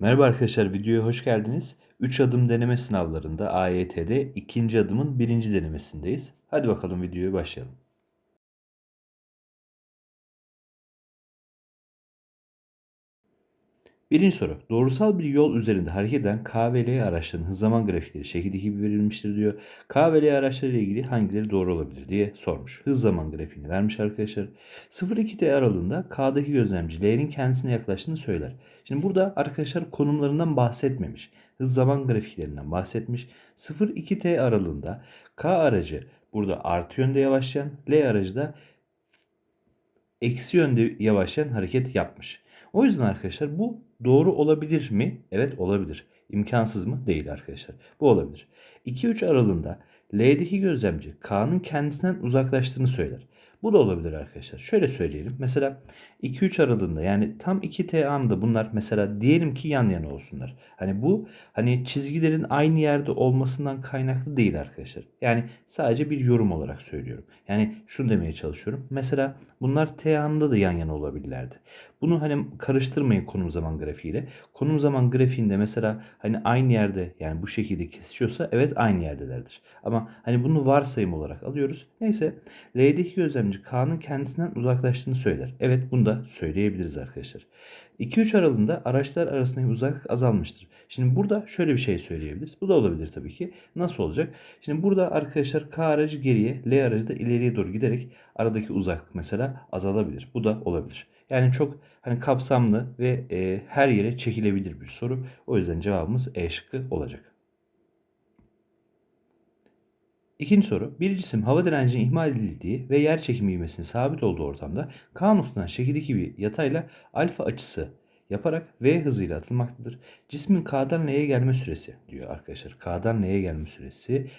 Merhaba arkadaşlar, videoya hoş geldiniz. 3 adım deneme sınavlarında AYT'de ikinci adımın birinci denemesindeyiz. Hadi bakalım videoya başlayalım. Birinci soru. Doğrusal bir yol üzerinde hareket eden K ve L araçlarının hız zaman grafikleri şekildeki gibi verilmiştir diyor. K ve L araçları ile ilgili hangileri doğru olabilir diye sormuş. Hız zaman grafiğini vermiş arkadaşlar. 0-2T aralığında K'daki gözlemci L'nin kendisine yaklaştığını söyler. Şimdi burada arkadaşlar konumlarından bahsetmemiş. Hız zaman grafiklerinden bahsetmiş. 0-2T aralığında K aracı burada artı yönde yavaşlayan, L aracı da eksi yönde yavaşlayan hareket yapmış. O yüzden arkadaşlar bu doğru olabilir mi? Evet olabilir. İmkansız mı? Değil arkadaşlar. Bu olabilir. 2-3 aralığında L'deki gözlemci K'nın kendisinden uzaklaştığını söyler. Bu da olabilir arkadaşlar. Şöyle söyleyelim. Mesela 2-3 aralığında yani tam 2T anında bunlar mesela diyelim ki yan yana olsunlar. Hani bu hani çizgilerin aynı yerde olmasından kaynaklı değil arkadaşlar. Yani sadece bir yorum olarak söylüyorum. Yani şunu demeye çalışıyorum. Mesela bunlar T anında da yan yana olabilirlerdi. Bunu hani karıştırmayın konum zaman grafiğiyle. Konum zaman grafiğinde mesela hani aynı yerde yani bu şekilde kesişiyorsa evet aynı yerdelerdir. Ama hani bunu varsayım olarak alıyoruz. Neyse L'deki gözlemci K'nın kendisinden uzaklaştığını söyler. Evet bunu da söyleyebiliriz arkadaşlar. 2-3 aralığında araçlar arasındaki uzaklık azalmıştır. Şimdi burada şöyle bir şey söyleyebiliriz. Bu da olabilir tabii ki. Nasıl olacak? Şimdi burada arkadaşlar K aracı geriye, L aracı da ileriye doğru giderek aradaki uzaklık mesela azalabilir. Bu da olabilir. Yani çok hani kapsamlı ve e, her yere çekilebilir bir soru. O yüzden cevabımız E şıkkı olacak. İkinci soru. Bir cisim hava direncinin ihmal edildiği ve yer çekimi ivmesinin sabit olduğu ortamda K noktasından şekildeki bir yatayla alfa açısı yaparak V hızıyla atılmaktadır. Cismin K'dan L'ye gelme süresi diyor arkadaşlar. K'dan L'ye gelme süresi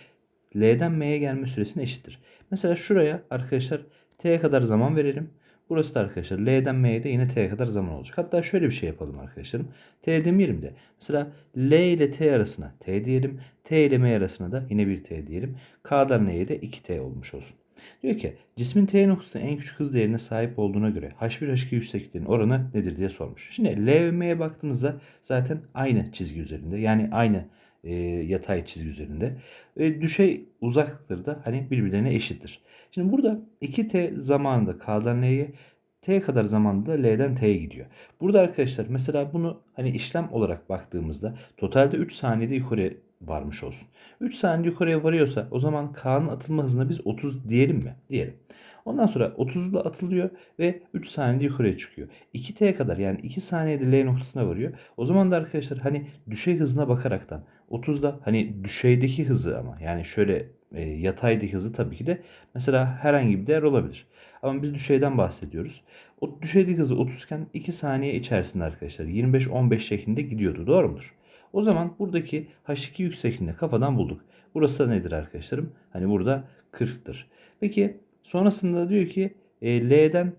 L'den M'ye gelme süresine eşittir. Mesela şuraya arkadaşlar T'ye kadar zaman verelim. Burası da arkadaşlar L'den M'ye de yine T'ye kadar zaman olacak. Hatta şöyle bir şey yapalım arkadaşlarım. T demeyelim de. Mesela L ile T arasına T diyelim. T ile M arasına da yine bir T diyelim. K'dan L'ye de 2T olmuş olsun. Diyor ki cismin T noktasında en küçük hız değerine sahip olduğuna göre H1 H2 yüksekliğinin oranı nedir diye sormuş. Şimdi L ve M'ye baktığınızda zaten aynı çizgi üzerinde. Yani aynı e, yatay çizgi üzerinde. E, düşey uzaklıkları da hani birbirlerine eşittir. Şimdi burada 2t zamanında K'dan L'ye t kadar zamanda L'den T'ye gidiyor. Burada arkadaşlar mesela bunu hani işlem olarak baktığımızda totalde 3 saniyede yukarı varmış olsun. 3 saniye yukarıya varıyorsa o zaman K'nın atılma hızına biz 30 diyelim mi? Diyelim. Ondan sonra 30'da atılıyor ve 3 saniyede yukarıya çıkıyor. 2T'ye kadar yani 2 saniyede L noktasına varıyor. O zaman da arkadaşlar hani düşey hızına bakaraktan 30'da hani düşeydeki hızı ama yani şöyle e, yataydaki hızı tabii ki de mesela herhangi bir değer olabilir. Ama biz düşeyden bahsediyoruz. O düşeydeki hızı 30 iken 2 saniye içerisinde arkadaşlar 25-15 şeklinde gidiyordu. Doğru mudur? O zaman buradaki H2 yüksekliğinde kafadan bulduk. Burası da nedir arkadaşlarım? Hani burada 40'tır. Peki sonrasında diyor ki e, L'den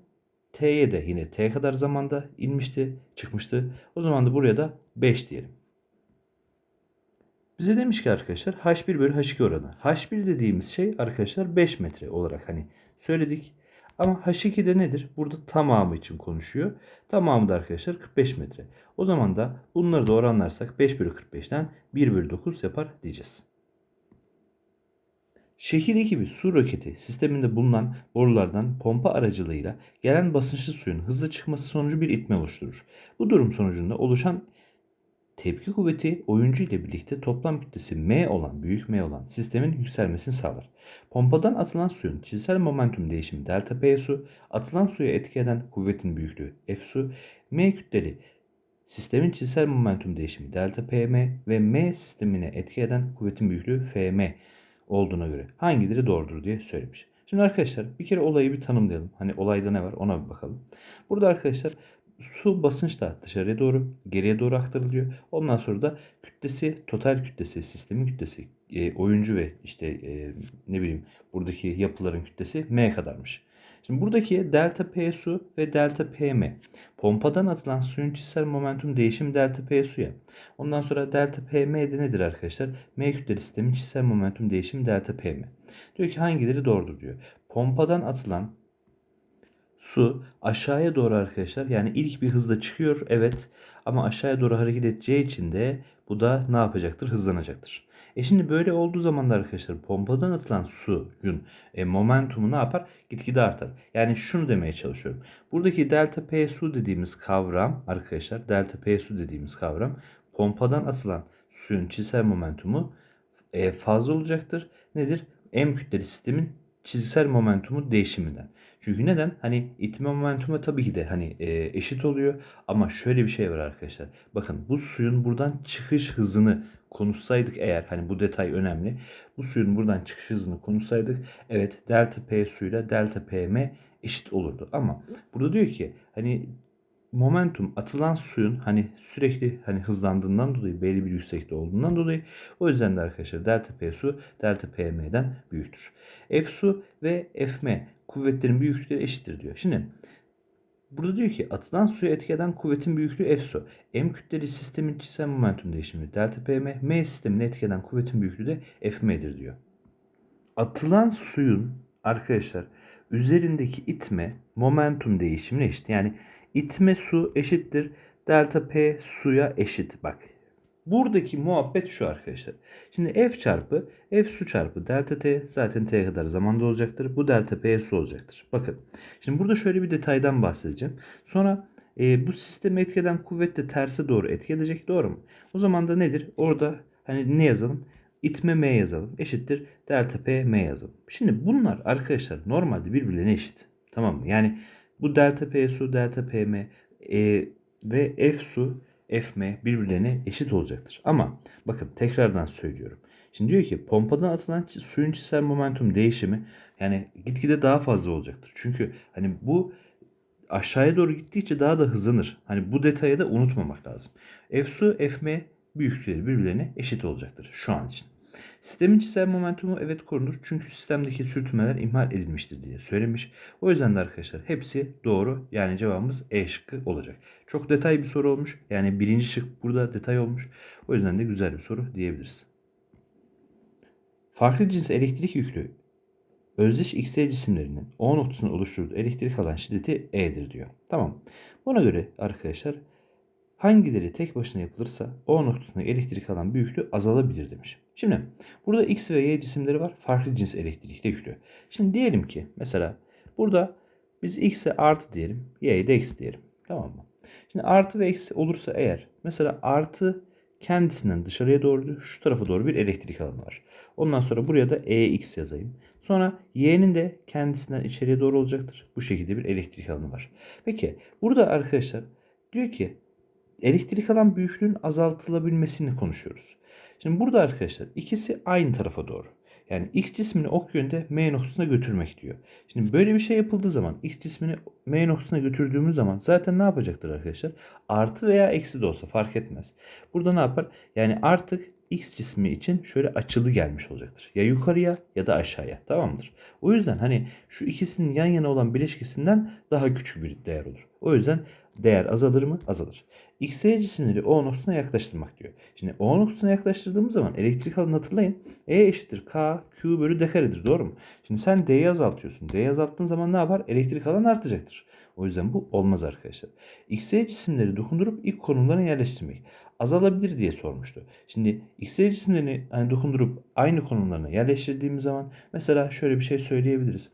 T'ye de yine T kadar zamanda inmişti, çıkmıştı. O zaman da buraya da 5 diyelim. Bize demiş ki arkadaşlar H1 bölü H2 oranı. H1 dediğimiz şey arkadaşlar 5 metre olarak hani söyledik. Ama H2 de nedir? Burada tamamı için konuşuyor. Tamamı da arkadaşlar 45 metre. O zaman da bunları da oranlarsak 5 bölü 45'ten 1 bölü 9 yapar diyeceğiz. Şekildeki bir su roketi sisteminde bulunan borulardan pompa aracılığıyla gelen basınçlı suyun hızlı çıkması sonucu bir itme oluşturur. Bu durum sonucunda oluşan tepki kuvveti oyuncu ile birlikte toplam kütlesi m olan, büyük m olan sistemin yükselmesini sağlar. Pompadan atılan suyun çizgisel momentum değişimi delta P su, atılan suya etki eden kuvvetin büyüklüğü F su, m kütleli sistemin çizgisel momentum değişimi delta PM ve m sistemine etki eden kuvvetin büyüklüğü Fm olduğuna göre hangileri doğrudur diye söylemiş. Şimdi arkadaşlar bir kere olayı bir tanımlayalım. Hani olayda ne var ona bir bakalım. Burada arkadaşlar su basınçla dışarıya doğru geriye doğru aktarılıyor. Ondan sonra da kütlesi total kütlesi sistemin kütlesi e, oyuncu ve işte e, ne bileyim buradaki yapıların kütlesi m kadarmış. Şimdi buradaki delta P su ve delta PM pompadan atılan suyun çizgisel momentum değişimi delta P suya. Ondan sonra delta PM de nedir arkadaşlar? M kütleli sistemin çizgisel momentum değişimi delta PM. Diyor ki hangileri doğrudur diyor. Pompadan atılan su aşağıya doğru arkadaşlar yani ilk bir hızla çıkıyor evet ama aşağıya doğru hareket edeceği için de bu da ne yapacaktır? Hızlanacaktır. E şimdi böyle olduğu zaman da arkadaşlar pompadan atılan suyun e, momentumu ne yapar? Gitgide artar. Yani şunu demeye çalışıyorum. Buradaki delta P su dediğimiz kavram arkadaşlar delta P su dediğimiz kavram pompadan atılan suyun çizgisel momentumu e, fazla olacaktır. Nedir? M kütleli sistemin çizgisel momentumu değişiminden. Çünkü neden? Hani itme momentumu tabii ki de hani e, eşit oluyor ama şöyle bir şey var arkadaşlar. Bakın bu suyun buradan çıkış hızını konuşsaydık eğer hani bu detay önemli. Bu suyun buradan çıkış hızını konuşsaydık evet delta P suyla delta PM eşit olurdu. Ama burada diyor ki hani momentum atılan suyun hani sürekli hani hızlandığından dolayı belli bir yüksekte olduğundan dolayı o yüzden de arkadaşlar delta P su delta PM'den büyüktür. F su ve Fm kuvvetlerin büyüklükleri eşittir diyor. Şimdi burada diyor ki atılan suya etki eden kuvvetin büyüklüğü F su. M kütleli sistemin çizgisel momentum değişimi delta PM, M sistemin etki eden kuvvetin büyüklüğü de Fm'dir diyor. Atılan suyun arkadaşlar üzerindeki itme momentum değişimine eşit. Yani itme su eşittir delta P suya eşit. Bak buradaki muhabbet şu arkadaşlar. Şimdi F çarpı F su çarpı delta T zaten T kadar zamanda olacaktır. Bu delta P su olacaktır. Bakın şimdi burada şöyle bir detaydan bahsedeceğim. Sonra e, bu sistemi etkeden kuvvet de terse doğru etki edecek. Doğru mu? O zaman da nedir? Orada hani ne yazalım? İtme M yazalım. Eşittir delta P M yazalım. Şimdi bunlar arkadaşlar normalde birbirlerine eşit. Tamam mı? Yani bu delta P su, delta PM e, ve F su, Fm birbirlerine eşit olacaktır. Ama bakın tekrardan söylüyorum. Şimdi diyor ki pompadan atılan suyun çizgisel momentum değişimi yani gitgide daha fazla olacaktır. Çünkü hani bu aşağıya doğru gittikçe daha da hızlanır. Hani bu detayı da unutmamak lazım. F su, Fm büyüklükleri birbirlerine eşit olacaktır şu an için. Sistemin çizgisel momentumu evet korunur çünkü sistemdeki sürtünmeler ihmal edilmiştir diye söylemiş. O yüzden de arkadaşlar hepsi doğru yani cevabımız E şıkkı olacak. Çok detay bir soru olmuş. Yani birinci şık burada detay olmuş. O yüzden de güzel bir soru diyebiliriz. Farklı cins elektrik yüklü özdeş XY cisimlerinin O noktasını oluşturduğu elektrik alan şiddeti E'dir diyor. Tamam. Buna göre arkadaşlar hangileri tek başına yapılırsa O noktasına elektrik alan büyüklüğü azalabilir demiş. Şimdi burada X ve Y cisimleri var. Farklı cins elektrikle yüklü. Şimdi diyelim ki mesela burada biz X'e artı diyelim. Y'ye de eksi diyelim. Tamam mı? Şimdi artı ve eksi olursa eğer mesela artı kendisinden dışarıya doğru şu tarafa doğru bir elektrik alanı var. Ondan sonra buraya da EX yazayım. Sonra Y'nin de kendisinden içeriye doğru olacaktır. Bu şekilde bir elektrik alanı var. Peki burada arkadaşlar diyor ki elektrik alan büyüklüğün azaltılabilmesini konuşuyoruz. Şimdi burada arkadaşlar ikisi aynı tarafa doğru. Yani X cismini ok yönde M noktasına götürmek diyor. Şimdi böyle bir şey yapıldığı zaman X cismini M noktasına götürdüğümüz zaman zaten ne yapacaktır arkadaşlar? Artı veya eksi de olsa fark etmez. Burada ne yapar? Yani artık X cismi için şöyle açılı gelmiş olacaktır. Ya yukarıya ya da aşağıya. Tamamdır. O yüzden hani şu ikisinin yan yana olan bileşkesinden daha küçük bir değer olur. O yüzden değer azalır mı? Azalır. XY cisimleri O noktasına yaklaştırmak diyor. Şimdi O noktasına yaklaştırdığımız zaman elektrik alanı hatırlayın. E eşittir K Q bölü D karedir. Doğru mu? Şimdi sen D'yi azaltıyorsun. D'yi azalttığın zaman ne yapar? Elektrik alanı artacaktır. O yüzden bu olmaz arkadaşlar. XY cisimleri dokundurup ilk konumlarına yerleştirmek azalabilir diye sormuştu. Şimdi XY cisimlerini hani dokundurup aynı konumlarına yerleştirdiğimiz zaman mesela şöyle bir şey söyleyebiliriz.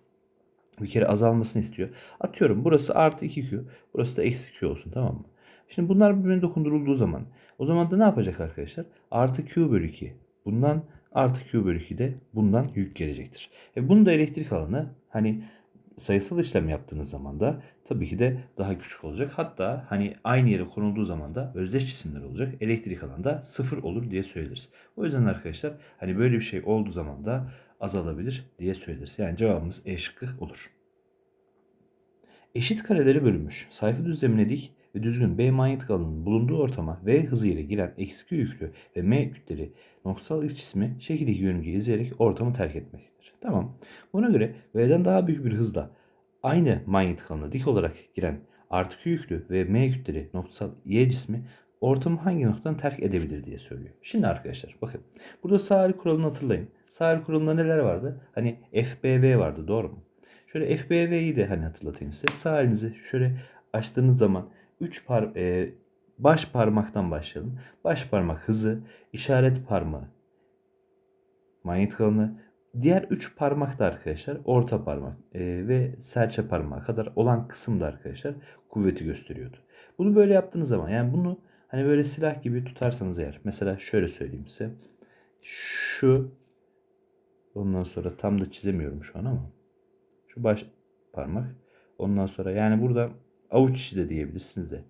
Bir kere azalmasını istiyor. Atıyorum burası artı 2Q, burası da eksi Q olsun tamam mı? Şimdi bunlar birbirine dokundurulduğu zaman o zaman da ne yapacak arkadaşlar? Artı Q bölü 2. Bundan artı Q bölü 2 de bundan yük gelecektir. E bunun da elektrik alanı hani sayısal işlem yaptığınız zaman da tabii ki de daha küçük olacak. Hatta hani aynı yere konulduğu zaman da özdeş cisimler olacak. Elektrik alanda sıfır olur diye söyleriz. O yüzden arkadaşlar hani böyle bir şey olduğu zaman da azalabilir diye söyleriz. Yani cevabımız E şıkkı olur. Eşit karelere bölünmüş sayfa düzlemine dik ve düzgün B manyetik alanının bulunduğu ortama V hızıyla giren eksi yüklü ve M kütleli noktasal X cismi şekildeki yörüngeyi izleyerek ortamı terk etmektedir. Tamam. Buna göre V'den daha büyük bir hızla aynı manyetik alana dik olarak giren artı Q yüklü ve M kütleli noktasal Y cismi ortamı hangi noktadan terk edebilir diye söylüyor. Şimdi arkadaşlar bakın burada sağ kuralını hatırlayın. Sağ kuralında neler vardı? Hani FBV vardı doğru mu? Şöyle FBV'yi de hani hatırlatayım size. Sağ elinizi şöyle açtığınız zaman 3 par e, baş parmaktan başlayalım. Baş parmak hızı, işaret parmağı manyetik alanı, diğer 3 parmak da arkadaşlar orta parmak e, ve serçe parmağı kadar olan kısımda arkadaşlar kuvveti gösteriyordu. Bunu böyle yaptığınız zaman yani bunu hani böyle silah gibi tutarsanız eğer mesela şöyle söyleyeyim size. Şu ondan sonra tam da çizemiyorum şu an ama şu baş parmak ondan sonra yani burada avuç içi de diyebilirsiniz de.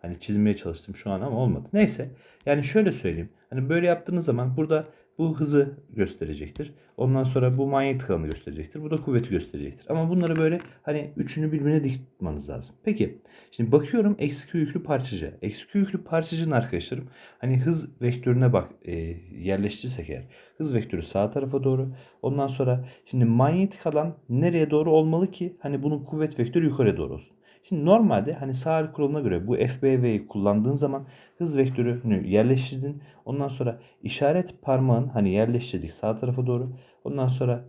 Hani çizmeye çalıştım şu an ama olmadı. Neyse. Yani şöyle söyleyeyim. Hani böyle yaptığınız zaman burada bu hızı gösterecektir. Ondan sonra bu manyetik alanı gösterecektir. Bu da kuvveti gösterecektir. Ama bunları böyle hani üçünü birbirine dik tutmanız lazım. Peki şimdi bakıyorum eksi Q yüklü parçacı. Eksi Q yüklü parçacının arkadaşlarım hani hız vektörüne bak e, yerleştirirsek eğer. Hız vektörü sağ tarafa doğru. Ondan sonra şimdi manyetik alan nereye doğru olmalı ki hani bunun kuvvet vektörü yukarıya doğru olsun. Şimdi normalde hani sağ kuralına göre bu FBV'yi kullandığın zaman hız vektörünü yerleştirdin. Ondan sonra işaret parmağın hani yerleştirdik sağ tarafa doğru. Ondan sonra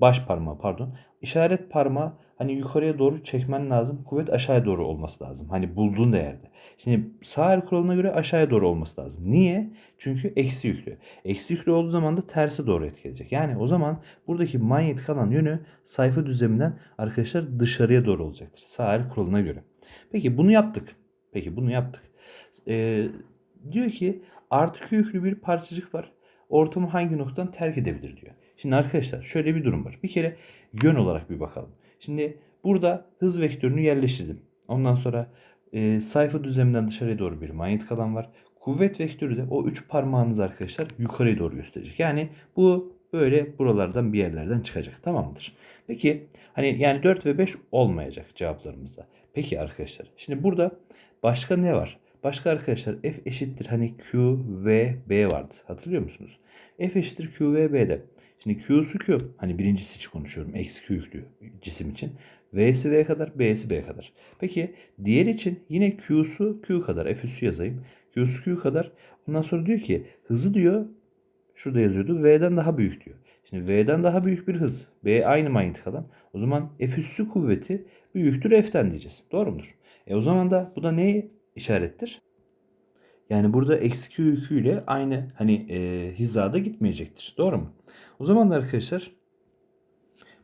baş parmağı pardon. İşaret parmağı hani yukarıya doğru çekmen lazım. Kuvvet aşağıya doğru olması lazım. Hani bulduğun değerde. Şimdi sağ el kuralına göre aşağıya doğru olması lazım. Niye? Çünkü eksi yüklü. Eksi yüklü olduğu zaman da tersi doğru etkileyecek. Yani o zaman buradaki manyetik alan yönü sayfa düzleminden arkadaşlar dışarıya doğru olacaktır. Sağ el kuralına göre. Peki bunu yaptık. Peki bunu yaptık. Ee, diyor ki artı Q yüklü bir parçacık var. Ortamı hangi noktadan terk edebilir diyor. Şimdi arkadaşlar şöyle bir durum var. Bir kere yön olarak bir bakalım. Şimdi burada hız vektörünü yerleştirdim. Ondan sonra e, sayfa düzleminden dışarıya doğru bir manyetik alan var. Kuvvet vektörü de o üç parmağınız arkadaşlar yukarıya doğru gösterecek. Yani bu böyle buralardan bir yerlerden çıkacak. Tamam mıdır? Peki hani yani 4 ve 5 olmayacak cevaplarımızda. Peki arkadaşlar şimdi burada başka ne var? Başka arkadaşlar f eşittir hani q v b vardı. Hatırlıyor musunuz? f eşittir q v b'de. Şimdi q'su q. Hani birincisi için konuşuyorum. Eksi q yüklü cisim için. V'si V kadar, B'si B kadar. Peki diğer için yine Q'su Q kadar. F üssü yazayım. Q'su Q kadar. Ondan sonra diyor ki hızı diyor şurada yazıyordu. V'den daha büyük diyor. Şimdi V'den daha büyük bir hız. B aynı manyetik alan. O zaman F üssü kuvveti büyüktür F'ten diyeceğiz. Doğru mudur? E o zaman da bu da neye işarettir? Yani burada eksi Q yükü ile aynı hani e, hizada gitmeyecektir. Doğru mu? O zaman da arkadaşlar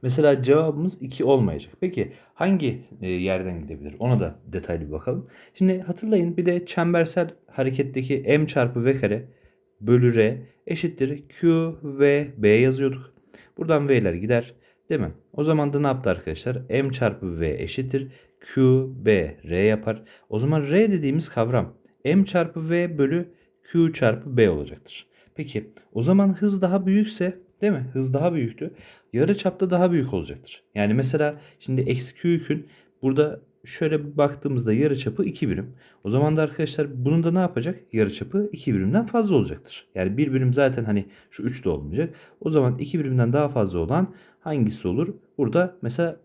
Mesela cevabımız 2 olmayacak. Peki hangi e, yerden gidebilir? Ona da detaylı bir bakalım. Şimdi hatırlayın bir de çembersel hareketteki m çarpı v kare bölü r eşittir q v b yazıyorduk. Buradan v'ler gider. Değil mi? O zaman da ne yaptı arkadaşlar? m çarpı v eşittir q b r yapar. O zaman r dediğimiz kavram m çarpı v bölü q çarpı b olacaktır. Peki o zaman hız daha büyükse değil mi? Hız daha büyüktü yarı çapta daha büyük olacaktır. Yani mesela şimdi eksi q yükün burada şöyle baktığımızda yarı çapı 2 birim. O zaman da arkadaşlar bunun da ne yapacak? Yarı çapı 2 birimden fazla olacaktır. Yani bir birim zaten hani şu 3 de olmayacak. O zaman 2 birimden daha fazla olan hangisi olur? Burada mesela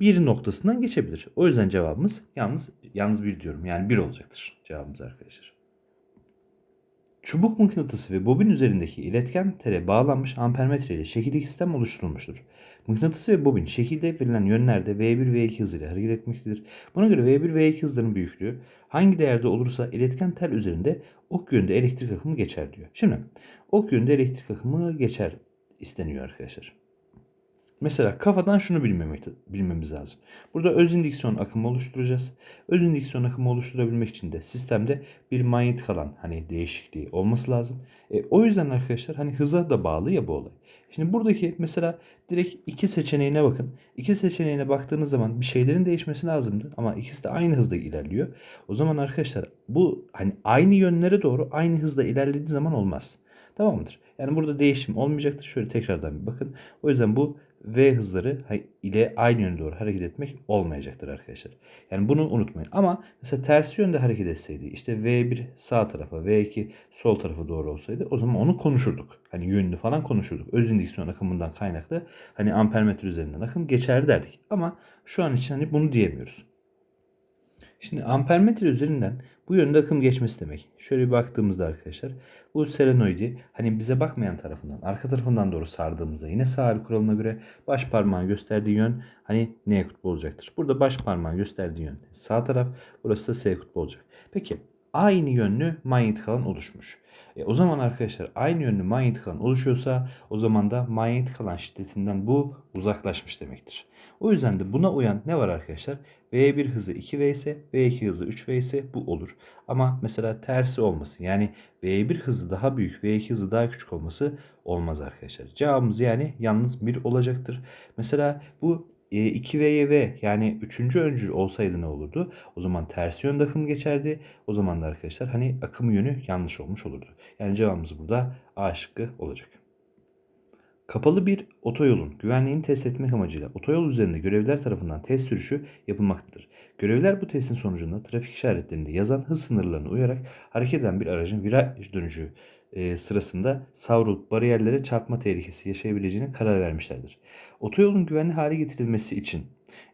bir noktasından geçebilir. O yüzden cevabımız yalnız yalnız bir diyorum. Yani bir olacaktır cevabımız arkadaşlar. Çubuk mıknatısı ve bobin üzerindeki iletken tele bağlanmış ampermetre ile şekildeki sistem oluşturulmuştur. Mıknatısı ve bobin şekilde verilen yönlerde V1 ve V2 hızıyla hareket etmektedir. Buna göre V1 ve V2 hızlarının büyüklüğü hangi değerde olursa iletken tel üzerinde ok yönünde elektrik akımı geçer diyor. Şimdi ok yönünde elektrik akımı geçer isteniyor arkadaşlar. Mesela kafadan şunu bilmemek, bilmemiz lazım. Burada öz indüksiyon akımı oluşturacağız. Öz indüksiyon akımı oluşturabilmek için de sistemde bir manyetik alan hani değişikliği olması lazım. E, o yüzden arkadaşlar hani hıza da bağlı ya bu olay. Şimdi buradaki mesela direkt iki seçeneğine bakın. İki seçeneğine baktığınız zaman bir şeylerin değişmesi lazımdı ama ikisi de aynı hızda ilerliyor. O zaman arkadaşlar bu hani aynı yönlere doğru aynı hızda ilerlediği zaman olmaz. Tamam mıdır? Yani burada değişim olmayacaktır. Şöyle tekrardan bir bakın. O yüzden bu V hızları ile aynı yöne doğru hareket etmek olmayacaktır arkadaşlar. Yani bunu unutmayın. Ama mesela tersi yönde hareket etseydi işte V1 sağ tarafa V2 sol tarafa doğru olsaydı o zaman onu konuşurduk. Hani yönünü falan konuşurduk. Öz indüksiyon akımından kaynaklı hani ampermetre üzerinden akım geçer derdik. Ama şu an için hani bunu diyemiyoruz. Şimdi ampermetre üzerinden bu yönde akım geçmesi demek. Şöyle bir baktığımızda arkadaşlar bu selenoidi hani bize bakmayan tarafından arka tarafından doğru sardığımızda yine sağ kuralına göre baş parmağın gösterdiği yön hani N kutbu olacaktır. Burada baş parmağın gösterdiği yön sağ taraf burası da S kutbu olacak. Peki aynı yönlü manyetik alan oluşmuş. E, o zaman arkadaşlar aynı yönlü manyetik alan oluşuyorsa o zaman da manyetik alan şiddetinden bu uzaklaşmış demektir. O yüzden de buna uyan ne var arkadaşlar? V1 hızı 2V ise V2 hızı 3V ise bu olur. Ama mesela tersi olmasın. Yani V1 hızı daha büyük, V2 hızı daha küçük olması olmaz arkadaşlar. Cevabımız yani yalnız 1 olacaktır. Mesela bu 2V'ye V yani 3. öncül olsaydı ne olurdu? O zaman ters yönde akım geçerdi. O zaman da arkadaşlar hani akım yönü yanlış olmuş olurdu. Yani cevabımız burada A şıkkı olacak. Kapalı bir otoyolun güvenliğini test etmek amacıyla otoyol üzerinde görevliler tarafından test sürüşü yapılmaktadır. Görevliler bu testin sonucunda trafik işaretlerinde yazan hız sınırlarına uyarak hareket eden bir aracın viraj dönüşü e, sırasında savrulup bariyerlere çarpma tehlikesi yaşayabileceğine karar vermişlerdir. Otoyolun güvenli hale getirilmesi için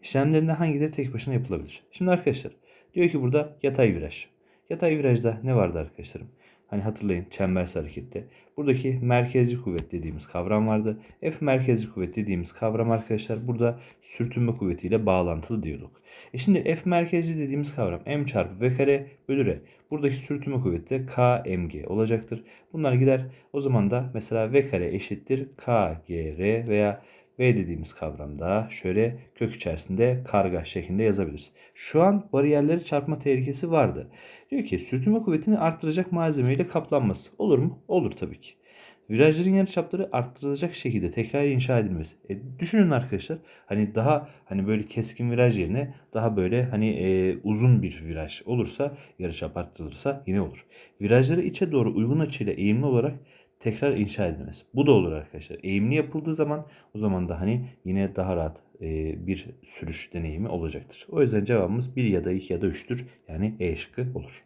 işlemlerinden hangileri tek başına yapılabilir? Şimdi arkadaşlar diyor ki burada yatay viraj. Yatay virajda ne vardı arkadaşlarım? Hani hatırlayın çembersi harekette. Buradaki merkezci kuvvet dediğimiz kavram vardı. F merkezci kuvvet dediğimiz kavram arkadaşlar burada sürtünme kuvvetiyle bağlantılı diyorduk. E şimdi F merkezci dediğimiz kavram M çarpı V kare bölü R. Buradaki sürtünme kuvveti de KMG olacaktır. Bunlar gider. O zaman da mesela V kare eşittir KGR veya V dediğimiz kavramda şöyle kök içerisinde karga şeklinde yazabiliriz. Şu an bariyerleri çarpma tehlikesi vardı. Diyor ki sürtünme kuvvetini arttıracak malzemeyle kaplanması. Olur mu? Olur tabii ki. Virajların yarıçapları arttırılacak şekilde tekrar inşa edilmesi. E, düşünün arkadaşlar hani daha hani böyle keskin viraj yerine daha böyle hani e, uzun bir viraj olursa yarıçap arttırılırsa yine olur. Virajları içe doğru uygun açıyla eğimli olarak tekrar inşa edilmesi. Bu da olur arkadaşlar. Eğimli yapıldığı zaman o zaman da hani yine daha rahat e, bir sürüş deneyimi olacaktır. O yüzden cevabımız 1 ya da 2 ya da 3'tür. Yani E şıkkı olur.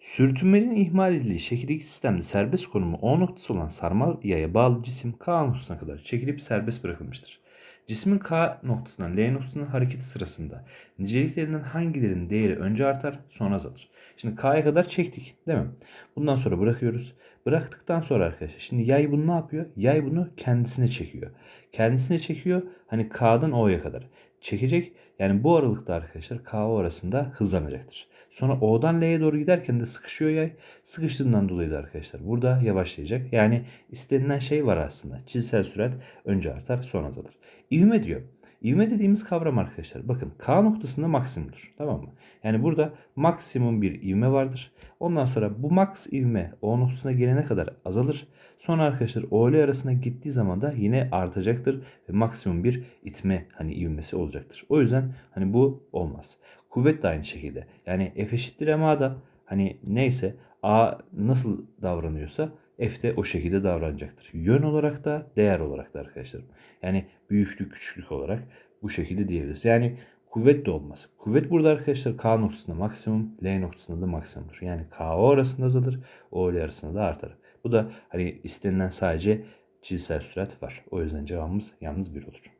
Sürtünmenin ihmal edildiği şekildeki sistemde serbest konumu O noktası olan sarmal yaya bağlı cisim K noktasına kadar çekilip serbest bırakılmıştır. Cismin K noktasından L noktasına hareketi sırasında niceliklerinden hangilerinin değeri önce artar sonra azalır. Şimdi K'ya kadar çektik değil mi? Bundan sonra bırakıyoruz. Bıraktıktan sonra arkadaşlar şimdi yay bunu ne yapıyor? Yay bunu kendisine çekiyor. Kendisine çekiyor hani K'dan O'ya kadar. Çekecek yani bu aralıkta arkadaşlar K O arasında hızlanacaktır. Sonra O'dan L'ye doğru giderken de sıkışıyor yay. Sıkıştığından dolayı da arkadaşlar burada yavaşlayacak. Yani istenilen şey var aslında. Çizsel sürat önce artar sonra azalır. İvme diyor. İvme dediğimiz kavram arkadaşlar bakın K noktasında maksimumdur. Tamam mı? Yani burada maksimum bir ivme vardır. Ondan sonra bu max ivme O noktasına gelene kadar azalır. Sonra arkadaşlar O ile arasına gittiği zaman da yine artacaktır ve maksimum bir itme hani ivmesi olacaktır. O yüzden hani bu olmaz. Kuvvet de aynı şekilde. Yani F eşittir ma da hani neyse A nasıl davranıyorsa F de o şekilde davranacaktır. Yön olarak da değer olarak da arkadaşlarım. Yani büyüklük küçüklük olarak bu şekilde diyebiliriz. Yani kuvvet de olmaz. Kuvvet burada arkadaşlar K noktasında maksimum, L noktasında da maksimumdur. Yani KO arasında azalır, O ile arasında da artar. Bu da hani istenilen sadece çizsel sürat var. O yüzden cevabımız yalnız bir olur.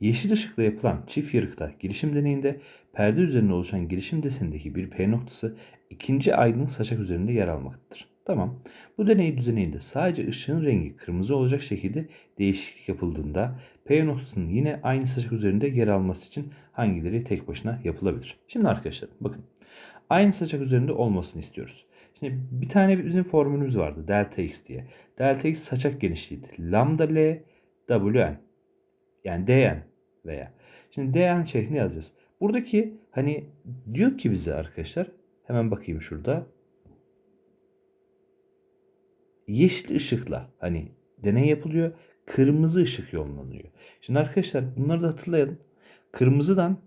Yeşil ışıkla yapılan çift yarıkta girişim deneyinde perde üzerinde oluşan girişim desenindeki bir P noktası ikinci aydın saçak üzerinde yer almaktadır. Tamam. Bu deney düzeninde sadece ışığın rengi kırmızı olacak şekilde değişiklik yapıldığında P noktasının yine aynı saçak üzerinde yer alması için hangileri tek başına yapılabilir? Şimdi arkadaşlar bakın. Aynı saçak üzerinde olmasını istiyoruz. Şimdi bir tane bizim formülümüz vardı delta x diye. Delta x saçak genişliğidir. Lambda L Wn. Yani dn veya. Şimdi dn şeklinde yazacağız. Buradaki hani diyor ki bize arkadaşlar hemen bakayım şurada. Yeşil ışıkla hani deney yapılıyor. Kırmızı ışık yollanıyor. Şimdi arkadaşlar bunları da hatırlayalım. Kırmızıdan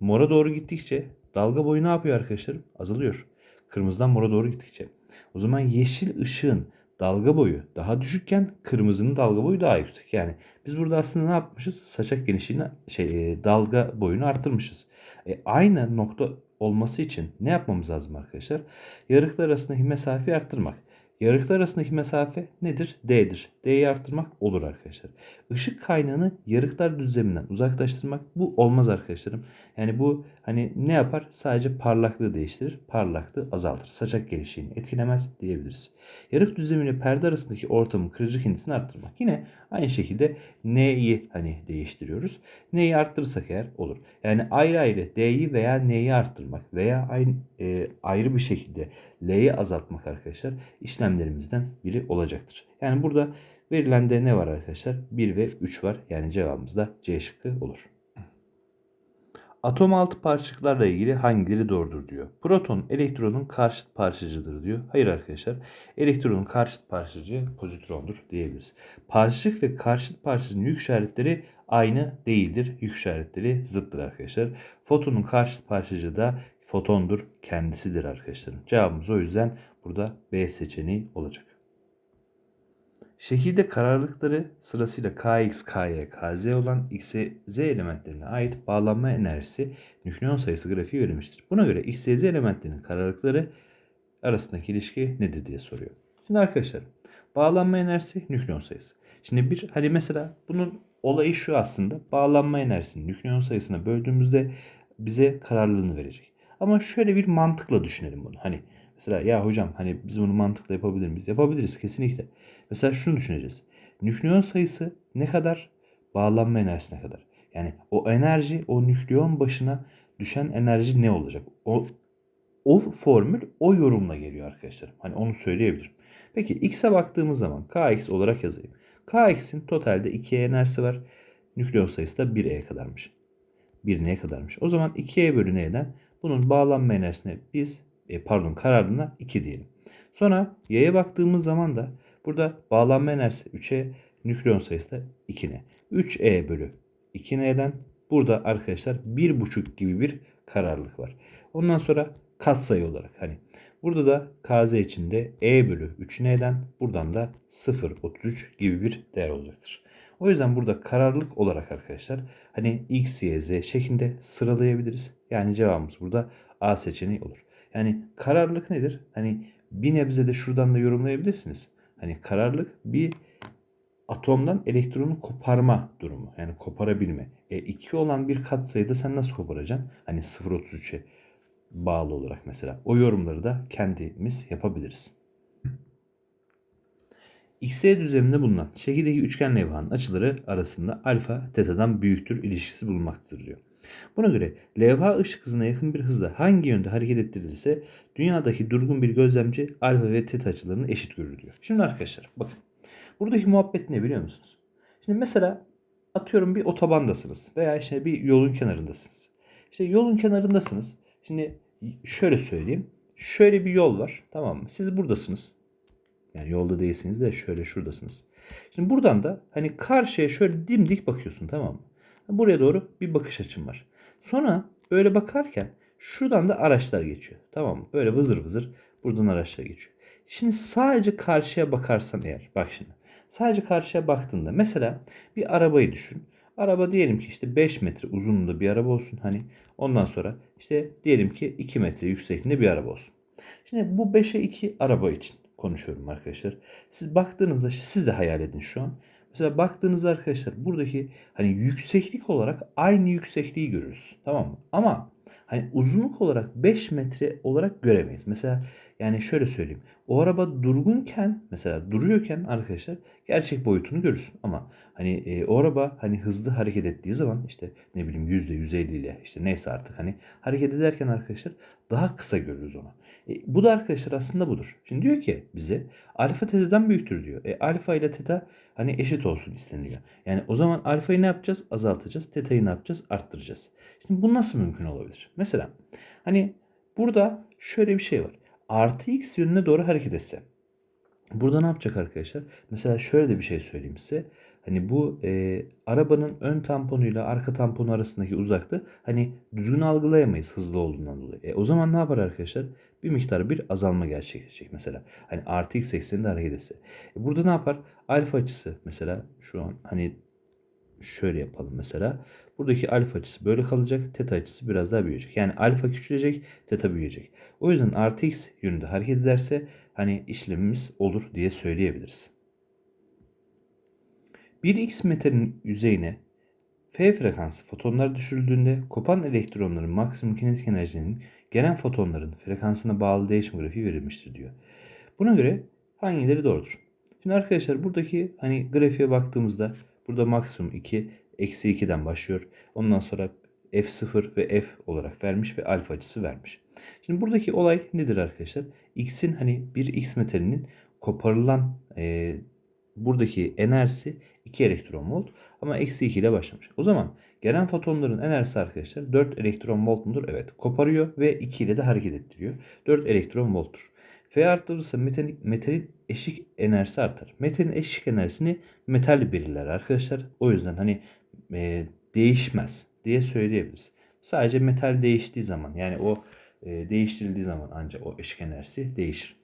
mora doğru gittikçe dalga boyu ne yapıyor arkadaşlar? Azalıyor. Kırmızıdan mora doğru gittikçe. O zaman yeşil ışığın dalga boyu daha düşükken kırmızının dalga boyu daha yüksek. Yani biz burada aslında ne yapmışız? Saçak genişliğini şey e, dalga boyunu arttırmışız. E, aynı nokta olması için ne yapmamız lazım arkadaşlar? Yarıklar arasındaki mesafeyi arttırmak. Yarıklar arasındaki mesafe nedir? D'dir. D'yi arttırmak olur arkadaşlar. Işık kaynağını yarıklar düzleminden uzaklaştırmak bu olmaz arkadaşlarım. Yani bu hani ne yapar? Sadece parlaklığı değiştirir. Parlaklığı azaltır. Saçak gelişimini etkilemez diyebiliriz. Yarık düzlemiyle perde arasındaki ortamın kırıcı indisini arttırmak. Yine aynı şekilde N'yi hani değiştiriyoruz. N'yi arttırırsak eğer olur. Yani ayrı ayrı D'yi veya N'yi arttırmak veya aynı, e, ayrı bir şekilde L'yi azaltmak arkadaşlar işlemlerimizden biri olacaktır. Yani burada verilen de ne var arkadaşlar? 1 ve 3 var. Yani cevabımız da C şıkkı olur. Atom altı parçacıklarla ilgili hangileri doğrudur diyor. Proton elektronun karşıt parçacığıdır diyor. Hayır arkadaşlar. Elektronun karşıt parçacığı pozitrondur diyebiliriz. Parçacık ve karşıt parçacığın yük işaretleri aynı değildir. Yük işaretleri zıttır arkadaşlar. Fotonun karşıt parçacığı da fotondur. Kendisidir arkadaşlarım. Cevabımız o yüzden burada B seçeneği olacak. Şekilde kararlılıkları sırasıyla Kx, Ky, Kz olan X, Z elementlerine ait bağlanma enerjisi nükleon sayısı grafiği verilmiştir. Buna göre X, Z elementlerinin kararlılıkları arasındaki ilişki nedir diye soruyor. Şimdi arkadaşlar bağlanma enerjisi nükleon sayısı. Şimdi bir hani mesela bunun olayı şu aslında bağlanma enerjisini nükleon sayısına böldüğümüzde bize kararlılığını verecek. Ama şöyle bir mantıkla düşünelim bunu. Hani mesela ya hocam hani biz bunu mantıkla yapabilir miyiz? Yapabiliriz kesinlikle. Mesela şunu düşüneceğiz. Nükleon sayısı ne kadar? Bağlanma enerjisi ne kadar? Yani o enerji, o nükleon başına düşen enerji ne olacak? O o formül o yorumla geliyor arkadaşlar. Hani onu söyleyebilirim. Peki x'e baktığımız zaman kx olarak yazayım. kx'in totalde 2e enerjisi var. Nükleon sayısı da 1e kadarmış. 1 neye kadarmış? O zaman 2e bölü n'den bunun bağlanma enerjisine biz e, pardon kararlılığına 2 diyelim. Sonra y'ye baktığımız zaman da burada bağlanma enerjisi 3e, nükleon sayısı da 2n. 3e bölü 2n'den burada arkadaşlar 1,5 gibi bir kararlılık var. Ondan sonra katsayı olarak hani burada da kz içinde e bölü 3n'den buradan da 0,33 gibi bir değer olacaktır. O yüzden burada kararlılık olarak arkadaşlar hani x, y, z şeklinde sıralayabiliriz. Yani cevabımız burada A seçeneği olur. Yani kararlılık nedir? Hani bir nebze de şuradan da yorumlayabilirsiniz. Hani kararlılık bir atomdan elektronu koparma durumu. Yani koparabilme. E 2 olan bir katsayıda sen nasıl koparacaksın? Hani 0.33'e bağlı olarak mesela. O yorumları da kendimiz yapabiliriz. XY düzleminde bulunan şekildeki üçgen levhanın açıları arasında alfa tetadan büyüktür ilişkisi bulunmaktadır diyor. Buna göre levha ışık hızına yakın bir hızla hangi yönde hareket ettirilirse dünyadaki durgun bir gözlemci alfa ve teta açılarını eşit görür diyor. Şimdi arkadaşlar bakın. Buradaki muhabbet ne biliyor musunuz? Şimdi mesela atıyorum bir otobandasınız veya işte bir yolun kenarındasınız. İşte yolun kenarındasınız. Şimdi şöyle söyleyeyim. Şöyle bir yol var. Tamam mı? Siz buradasınız. Yani yolda değilsiniz de şöyle şuradasınız. Şimdi buradan da hani karşıya şöyle dimdik bakıyorsun tamam mı? Buraya doğru bir bakış açım var. Sonra böyle bakarken şuradan da araçlar geçiyor. Tamam mı? Böyle vızır vızır buradan araçlar geçiyor. Şimdi sadece karşıya bakarsan eğer bak şimdi. Sadece karşıya baktığında mesela bir arabayı düşün. Araba diyelim ki işte 5 metre uzunluğunda bir araba olsun hani. Ondan sonra işte diyelim ki 2 metre yüksekliğinde bir araba olsun. Şimdi bu 5'e 2 araba için konuşuyorum arkadaşlar. Siz baktığınızda siz de hayal edin şu an. Mesela baktığınızda arkadaşlar buradaki hani yükseklik olarak aynı yüksekliği görürüz. Tamam mı? Ama hani uzunluk olarak 5 metre olarak göremeyiz. Mesela yani şöyle söyleyeyim. O araba durgunken mesela duruyorken arkadaşlar gerçek boyutunu görürsün. Ama hani e, o araba hani hızlı hareket ettiği zaman işte ne bileyim yüzde 150 ile işte neyse artık hani hareket ederken arkadaşlar daha kısa görürüz onu. E, bu da arkadaşlar aslında budur. Şimdi diyor ki bize alfa tetadan büyüktür diyor. E, alfa ile teta hani eşit olsun isteniliyor. Yani o zaman alfayı ne yapacağız? Azaltacağız. Teta'yı ne yapacağız? Arttıracağız. Şimdi bu nasıl mümkün olabilir? Mesela hani burada şöyle bir şey var. Artı x yönüne doğru hareket etse. Burada ne yapacak arkadaşlar? Mesela şöyle de bir şey söyleyeyim size. Hani bu e, arabanın ön tamponuyla arka tamponu arasındaki uzaklığı hani düzgün algılayamayız hızlı olduğundan dolayı. E, o zaman ne yapar arkadaşlar? Bir miktar bir azalma gerçekleşecek mesela. Hani artı x ekseninde hareket etse. E, burada ne yapar? Alfa açısı mesela şu an hani şöyle yapalım mesela. Buradaki alfa açısı böyle kalacak. Teta açısı biraz daha büyüyecek. Yani alfa küçülecek, teta büyüyecek. O yüzden artı x yönünde hareket ederse hani işlemimiz olur diye söyleyebiliriz. Bir X metalin yüzeyine F frekansı fotonlar düşürüldüğünde kopan elektronların maksimum kinetik enerjinin gelen fotonların frekansına bağlı değişim grafiği verilmiştir diyor. Buna göre hangileri doğrudur? Şimdi arkadaşlar buradaki hani grafiğe baktığımızda burada maksimum 2, eksi 2'den başlıyor. Ondan sonra F0 ve F olarak vermiş ve alfa açısı vermiş. Şimdi buradaki olay nedir arkadaşlar? X'in hani bir X metalinin koparılan e, buradaki enerjisi 2 elektron volt ama eksi 2 ile başlamış. O zaman gelen fotonların enerjisi arkadaşlar 4 elektron volt mudur? Evet. Koparıyor ve 2 ile de hareket ettiriyor. 4 elektron volttur. F arttırırsa metalin, metalin eşik enerjisi artar. Metalin eşik enerjisini metal belirler arkadaşlar. O yüzden hani e, değişmez diye söyleyebiliriz. Sadece metal değiştiği zaman yani o e, değiştirildiği zaman ancak o eşik enerjisi değişir.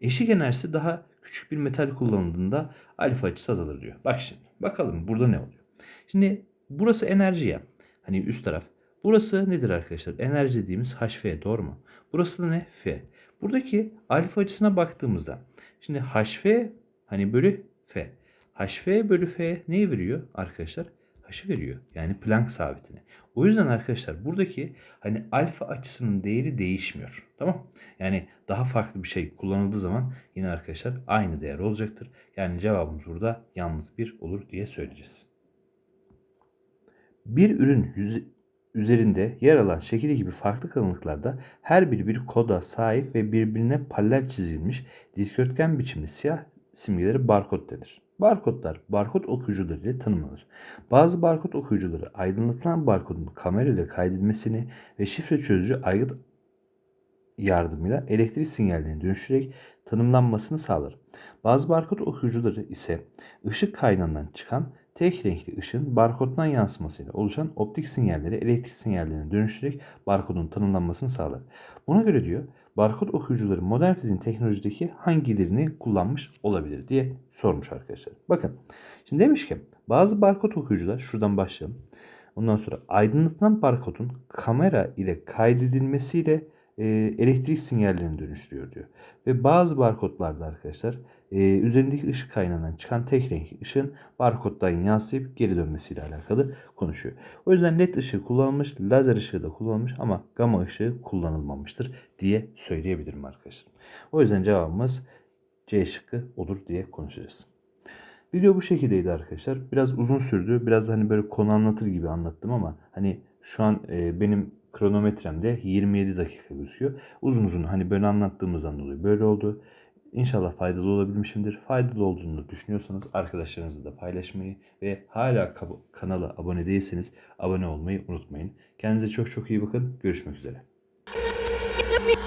Eşik enerjisi daha küçük bir metal kullanıldığında alfa açısı azalır diyor. Bak şimdi bakalım burada ne oluyor. Şimdi burası enerji ya. Hani üst taraf. Burası nedir arkadaşlar? Enerji dediğimiz HF doğru mu? Burası da ne? F. Buradaki alfa açısına baktığımızda şimdi HF hani bölü F. HF bölü F neyi veriyor arkadaşlar? H'ı veriyor. Yani Planck sabitini. O yüzden arkadaşlar buradaki hani alfa açısının değeri değişmiyor. Tamam? Yani daha farklı bir şey kullanıldığı zaman yine arkadaşlar aynı değer olacaktır. Yani cevabımız burada yalnız bir olur diye söyleyeceğiz. Bir ürün üzerinde yer alan şekil gibi farklı kalınlıklarda her biri bir koda sahip ve birbirine paralel çizilmiş dikdörtgen biçimli siyah simgeleri barkod denir. Barkodlar barkod okuyucuları ile tanımlanır. Bazı barkod okuyucuları aydınlatılan barkodun kamera ile kaydedilmesini ve şifre çözücü aygıt yardımıyla elektrik sinyallerine dönüştürerek tanımlanmasını sağlar. Bazı barkod okuyucuları ise ışık kaynağından çıkan tek renkli ışığın barkoddan yansımasıyla oluşan optik sinyalleri elektrik sinyallerine dönüştürerek barkodun tanımlanmasını sağlar. Buna göre diyor barkod okuyucuları modern fiziğin teknolojideki hangilerini kullanmış olabilir diye sormuş arkadaşlar. Bakın şimdi demiş ki bazı barkod okuyucular şuradan başlayalım. Ondan sonra aydınlatılan barkodun kamera ile kaydedilmesiyle e, elektrik sinyallerini dönüştürüyor diyor. Ve bazı barkodlarda arkadaşlar e, üzerindeki ışık kaynağından çıkan tek renkli ışığın barkoddan yansıyıp geri dönmesiyle alakalı konuşuyor. O yüzden led ışığı kullanılmış, lazer ışığı da kullanılmış ama gama ışığı kullanılmamıştır diye söyleyebilirim arkadaşlar. O yüzden cevabımız C şıkkı olur diye konuşacağız. Video bu şekildeydi arkadaşlar. Biraz uzun sürdü. Biraz hani böyle konu anlatır gibi anlattım ama hani şu an e, benim kronometremde 27 dakika gözüküyor. Uzun uzun hani böyle anlattığımızdan dolayı böyle oldu. İnşallah faydalı olabilmişimdir. Faydalı olduğunu düşünüyorsanız arkadaşlarınızla da paylaşmayı ve hala kanala abone değilseniz abone olmayı unutmayın. Kendinize çok çok iyi bakın. Görüşmek üzere.